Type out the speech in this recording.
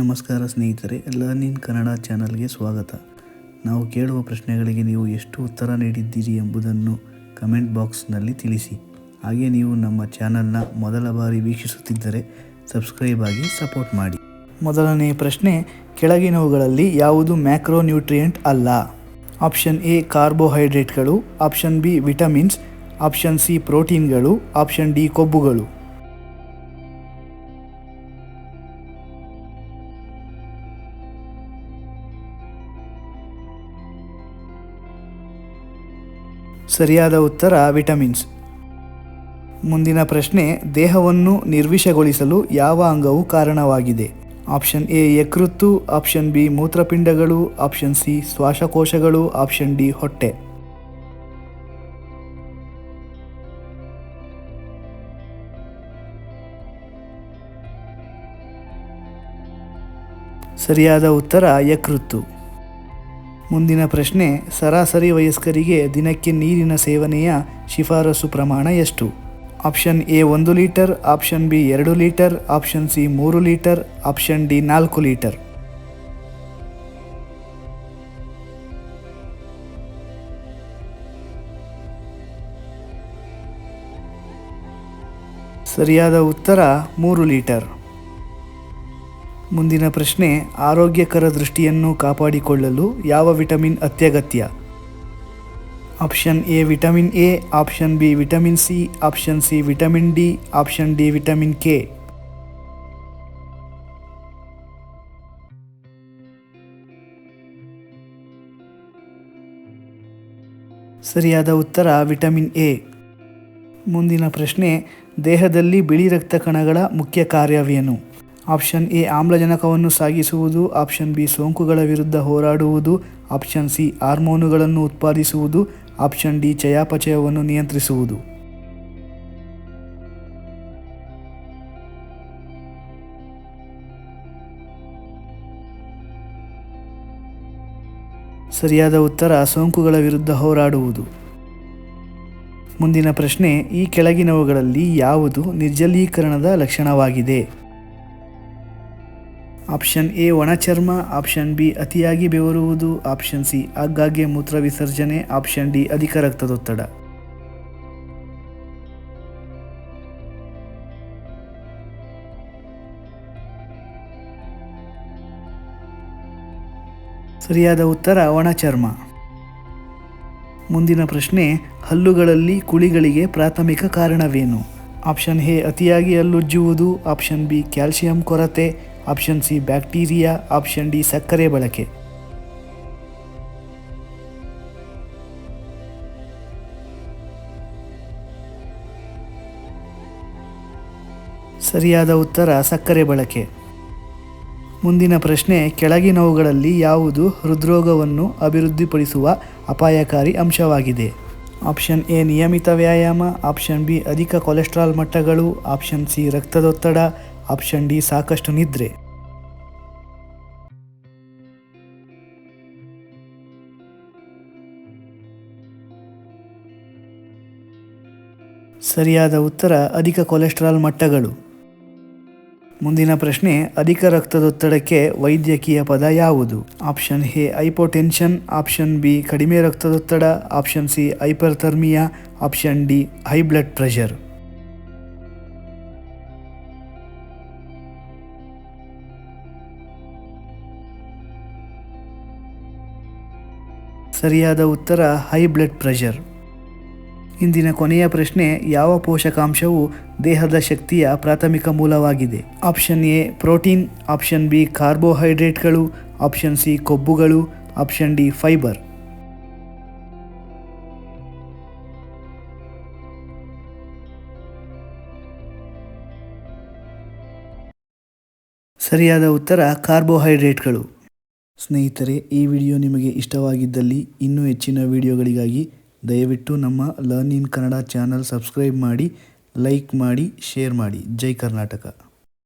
ನಮಸ್ಕಾರ ಸ್ನೇಹಿತರೆ ಲರ್ನಿನ್ ಕನ್ನಡ ಚಾನಲ್ಗೆ ಸ್ವಾಗತ. ನಾವು ಕೇಳುವ ಪ್ರಶ್ನೆಗಳಿಗೆ ನೀವು ಎಷ್ಟು ಉತ್ತರ ನೀಡಿದ್ದೀರಿ ಎಂಬುದನ್ನು ಕಮೆಂಟ್ ಬಾಕ್ಸ್ನಲ್ಲಿ ತಿಳಿಸಿ. ಹಾಗೆ ನೀವು ನಮ್ಮ ಚಾನಲ್ನ ಮೊದಲ ಬಾರಿ ವೀಕ್ಷಿಸುತ್ತಿದ್ದರೆ ಸಬ್ಸ್ಕ್ರೈಬ್ ಆಗಿ ಸಪೋರ್ಟ್ ಮಾಡಿ. ಮೊದಲನೇ ಪ್ರಶ್ನೆ, ಕೆಳಗಿನವುಗಳಲ್ಲಿ ಯಾವುದು ಮ್ಯಾಕ್ರೋ ನ್ಯೂಟ್ರಿಯೆಂಟ್ ಅಲ್ಲ? Option A, ಕಾರ್ಬೋಹೈಡ್ರೇಟ್ಗಳು. Option B, vitamins. Option C, ಪ್ರೋಟೀನ್ಗಳು. ಆಪ್ಷನ್ ಡಿ, ಕೊಬ್ಬುಗಳು. ಸರಿಯಾದ ಉತ್ತರ ವಿಟಮಿನ್ಸ್. ಮುಂದಿನ ಪ್ರಶ್ನೆ, ದೇಹವನ್ನು ನಿರ್ವಿಷಗೊಳಿಸಲು ಯಾವ ಅಂಗವು ಕಾರಣವಾಗಿದೆ? ಆಪ್ಷನ್ ಎ, ಯಕೃತ್ತು, ಆಪ್ಷನ್ ಬಿ, ಮೂತ್ರಪಿಂಡಗಳು, ಆಪ್ಷನ್ ಸಿ, ಶ್ವಾಸಕೋಶಗಳು, ಆಪ್ಷನ್ ಡಿ, ಹೊಟ್ಟೆ. ಸರಿಯಾದ ಉತ್ತರ, ಯಕೃತ್ತು. ಮುಂದಿನ ಪ್ರಶ್ನೆ, ಸರಾಸರಿ ವಯಸ್ಕರಿಗೆ ದಿನಕ್ಕೆ ನೀರಿನ ಸೇವನೆಯ ಶಿಫಾರಸು ಪ್ರಮಾಣ ಎಷ್ಟು? ಆಪ್ಷನ್ ಎ ಒಂದು ಲೀಟರ್, ಆಪ್ಷನ್ ಬಿ ಎರಡು ಲೀಟರ್, ಆಪ್ಷನ್ ಸಿ ಮೂರು ಲೀಟರ್, ಆಪ್ಷನ್ ಡಿ ನಾಲ್ಕು ಲೀಟರ್. ಸರಿಯಾದ ಉತ್ತರ ಮೂರು ಲೀಟರ್. ಮುಂದಿನ ಪ್ರಶ್ನೆ, ಆರೋಗ್ಯಕರ ದೃಷ್ಟಿಯನ್ನು ಕಾಪಾಡಿಕೊಳ್ಳಲು ಯಾವ ವಿಟಮಿನ್ ಅತ್ಯಗತ್ಯ? Option A vitamin A, option B vitamin C, option C vitamin D, option D vitamin K. ಸರಿಯಾದ ಉತ್ತರ ವಿಟಮಿನ್ ಎ. ಮುಂದಿನ ಪ್ರಶ್ನೆ, ದೇಹದಲ್ಲಿ ಬಿಳಿ ರಕ್ತ ಕಣಗಳ ಮುಖ್ಯ ಕಾರ್ಯವೇನು? ಆಪ್ಷನ್ ಎ, ಆಮ್ಲಜನಕವನ್ನು ಸಾಗಿಸುವುದು. ಆಪ್ಷನ್ ಬಿ, ಸೋಂಕುಗಳ ವಿರುದ್ಧ ಹೋರಾಡುವುದು. ಆಪ್ಷನ್ ಸಿ, ಹಾರ್ಮೋನುಗಳನ್ನು ಉತ್ಪಾದಿಸುವುದು. ಆಪ್ಷನ್ ಡಿ, ಚಯಾಪಚಯವನ್ನು ನಿಯಂತ್ರಿಸುವುದು. ಸರಿಯಾದ ಉತ್ತರ, ಸೋಂಕುಗಳ ವಿರುದ್ಧ ಹೋರಾಡುವುದು. ಮುಂದಿನ ಪ್ರಶ್ನೆ, ಈ ಕೆಳಗಿನವುಗಳಲ್ಲಿ ಯಾವುದು ನಿರ್ಜಲೀಕರಣದ ಲಕ್ಷಣವಾಗಿದೆ? ಆಪ್ಷನ್ ಎ ಒಣಚರ್ಮ, ಆಪ್ಷನ್ ಬಿ ಅತಿಯಾಗಿ ಬೆವರುವುದು, ಆಪ್ಷನ್ ಸಿ ಆಗಾಗ್ಗೆ ಮೂತ್ರ ವಿಸರ್ಜನೆ, ಆಪ್ಷನ್ ಡಿ ಅಧಿಕ ರಕ್ತದೊತ್ತಡ. ಸರಿಯಾದ ಉತ್ತರ ಒಣಚರ್ಮ. ಮುಂದಿನ ಪ್ರಶ್ನೆ, ಹಲ್ಲುಗಳಲ್ಲಿ ಕುಳಿಗಳಿಗೆ ಪ್ರಾಥಮಿಕ ಕಾರಣವೇನು? ಆಪ್ಷನ್ ಎ ಅತಿಯಾಗಿ ಹಲ್ಲುಜ್ಜುವುದು, ಆಪ್ಷನ್ ಬಿ ಕ್ಯಾಲ್ಸಿಯಂ ಕೊರತೆ option C bacteria, option D ಸಕ್ಕರೆ ಬಳಕೆ. ಸರಿಯಾದ ಉತ್ತರ ಸಕ್ಕರೆ ಬಳಕೆ. ಮುಂದಿನ ಪ್ರಶ್ನೆ ಕೆಳಗಿನವುಗಳಲ್ಲಿ ಯಾವುದು ಹೃದ್ರೋಗವನ್ನು ಅಭಿವೃದ್ಧಿಪಡಿಸುವ ಅಪಾಯಕಾರಿ ಅಂಶವಾಗಿದೆ? ಆಪ್ಷನ್ ಎ, ನಿಯಮಿತ ವ್ಯಾಯಾಮ, ಆಪ್ಷನ್ ಬಿ, ಅಧಿಕ ಕೊಲೆಸ್ಟ್ರಾಲ್ ಮಟ್ಟಗಳು, ಆಪ್ಷನ್ ಸಿ, ರಕ್ತದೊತ್ತಡ ಆಪ್ಷನ್ ಡಿ ಸಾಕಷ್ಟು ನಿದ್ರೆ. ಸರಿಯಾದ ಉತ್ತರ ಅಧಿಕ ಕೊಲೆಸ್ಟ್ರಾಲ್ ಮಟ್ಟಗಳು. ಮುಂದಿನ ಪ್ರಶ್ನೆ, ಅಧಿಕ ರಕ್ತದೊತ್ತಡಕ್ಕೆ ವೈದ್ಯಕೀಯ ಪದ ಯಾವುದು? Option A, hypotension, option B, ಕಡಿಮೆ ರಕ್ತದೊತ್ತಡ, option C hyperthermia option D, high blood pressure. ಸರಿಯಾದ ಉತ್ತರ ಹೈ ಬ್ಲಡ್ ಪ್ರೆಷರ್ ಇಂದಿನ ಕೊನೆಯ ಪ್ರಶ್ನೆ, ಯಾವ ಪೋಷಕಾಂಶವು ದೇಹದ ಶಕ್ತಿಯ ಪ್ರಾಥಮಿಕ ಮೂಲವಾಗಿದೆ? Option A protein option B ಕಾರ್ಬೋಹೈಡ್ರೇಟ್ಗಳು option C ಕೊಬ್ಬುಗಳು. ಆಪ್ಷನ್ ಡಿ ಫೈಬರ್ ಸರಿಯಾದ ಉತ್ತರ ಕಾರ್ಬೋಹೈಡ್ರೇಟ್ಗಳು ಸ್ನೇಹಿತರೆ, ಈ ವಿಡಿಯೋ ನಿಮಗೆ ಇಷ್ಟವಾಗಿದ್ದಲ್ಲಿ ಇನ್ನೂ ಹೆಚ್ಚಿನ ವಿಡಿಯೋಗಳಿಗಾಗಿ ದಯವಿಟ್ಟು ನಮ್ಮ learn in Kannada channel subscribe ಮಾಡಿ, ಲೈಕ್ ಮಾಡಿ, ಶೇರ್ ಮಾಡಿ. ಜೈ ಕರ್ನಾಟಕ.